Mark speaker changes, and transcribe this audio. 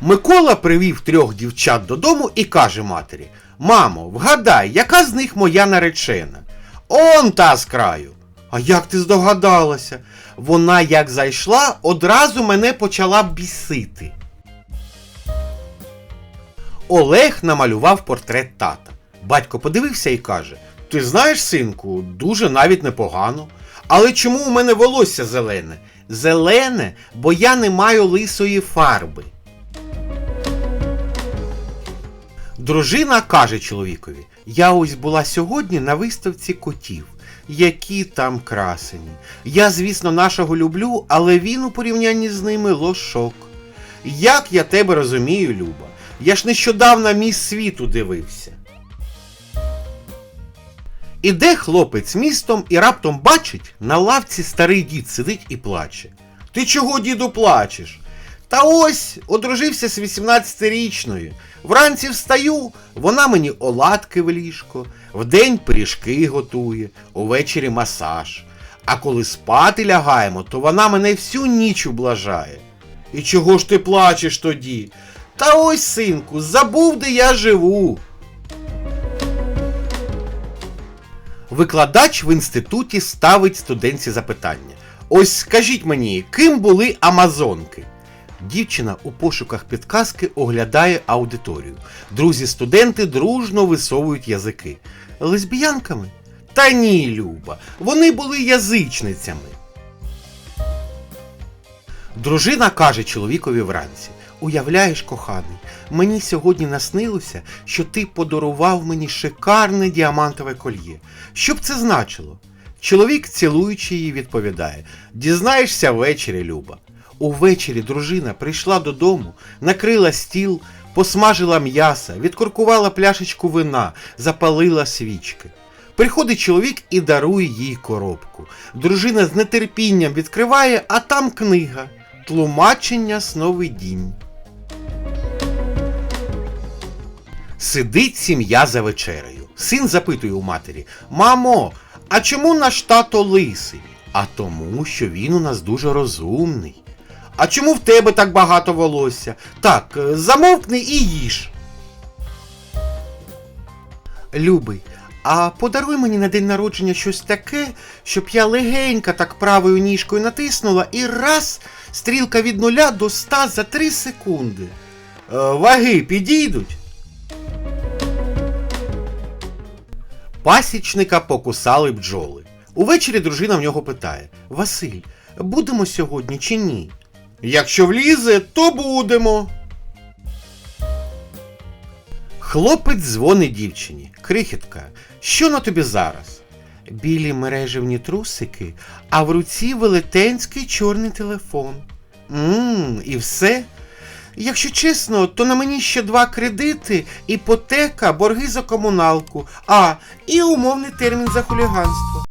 Speaker 1: Микола привів трьох дівчат додому і каже матері: Мамо, вгадай, яка з них моя наречена? Он та з краю. А як ти здогадалася? Вона, як зайшла, одразу мене почала бісити. Олег намалював портрет тата. Батько подивився і каже: Ти знаєш, синку, дуже навіть непогано. Але чому у мене волосся зелене? Зелене, бо я не маю лисої фарби. Дружина каже чоловікові: Я ось була сьогодні на виставці котів. Які там красені. Я, звісно, нашого люблю, але він у порівнянні з ними лошок. Як я тебе розумію, Люба? Я ж нещодавно міс світу дивився. Іде хлопець містом і раптом бачить, на лавці старий дід сидить і плаче. Ти чого, діду, плачеш? Та ось одружився з 18-річною. Вранці встаю, вона мені оладки в ліжко, вдень пиріжки готує, увечері масаж. А коли спати лягаємо, то вона мене всю ніч ублажає. І чого ж ти плачеш тоді? Та ось, синку, забув, де я живу. Викладач в інституті ставить студентці запитання. Ось скажіть мені, ким були амазонки? Дівчина у пошуках підказки оглядає аудиторію. Друзі-студенти дружно висовують язики. Лесбіянками? Та ні, Люба, вони були язичницями. Дружина каже чоловікові вранці: Уявляєш, коханий, мені сьогодні наснилося, що ти подарував мені шикарне діамантове кольє. Що б це значило? Чоловік, цілуючи її, відповідає: Дізнаєшся ввечері, Люба. Увечері дружина прийшла додому, накрила стіл, посмажила м'яса, відкуркувала пляшечку вина, запалила свічки. Приходить чоловік і дарує їй коробку. Дружина з нетерпінням відкриває, а там книга Тлумачення сновидінь. Сидить сім'я за вечерею. Син запитує у матері: Мамо, а чому наш тато лисий? А тому, що він у нас дуже розумний. А чому в тебе так багато волосся? Так, е, замовкни і їж. Любий, а подаруй мені на день народження щось таке, щоб я легенько так правою ніжкою натиснула і раз стрілка від нуля до ста за три секунди. Е, ваги підійдуть. Пасічника покусали бджоли. Увечері дружина в нього питає: Василь, будемо сьогодні чи ні? Якщо влізе, то будемо. Хлопець дзвонить дівчині. Крихітка, що на тобі зараз? Білі мережевні трусики, а в руці велетенський чорний телефон. Мм, і все. Якщо чесно, то на мені ще два кредити, іпотека, борги за комуналку, а і умовний термін за хуліганство.